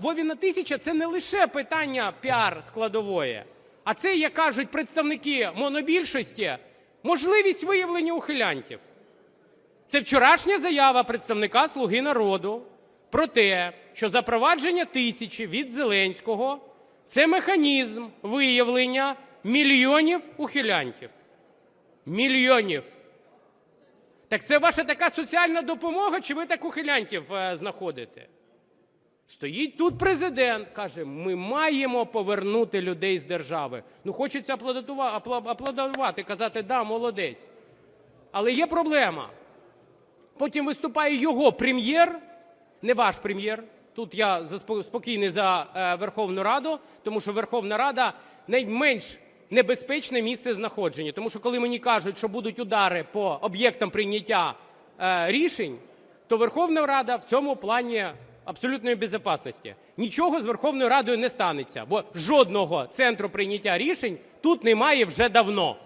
Вовіна тисяча це не лише питання піар складової, а це, як кажуть представники монобільшості, можливість виявлення ухилянтів. Це вчорашня заява представника Слуги народу про те, що запровадження тисячі від Зеленського це механізм виявлення мільйонів ухилянтів. Мільйонів. Так це ваша така соціальна допомога, чи ви так ухилянтів е, знаходите? Стоїть тут президент, каже: ми маємо повернути людей з держави. Ну, хочеться аплодувати, казати, да, молодець. Але є проблема. Потім виступає його прем'єр, не ваш прем'єр. Тут я спокійний за е, Верховну Раду, тому що Верховна Рада найменш небезпечне місце знаходження. Тому що коли мені кажуть, що будуть удари по об'єктам прийняття е, рішень, то Верховна Рада в цьому плані абсолютної безпечності. Нічого з Верховною Радою не станеться, бо жодного центру прийняття рішень тут немає вже давно.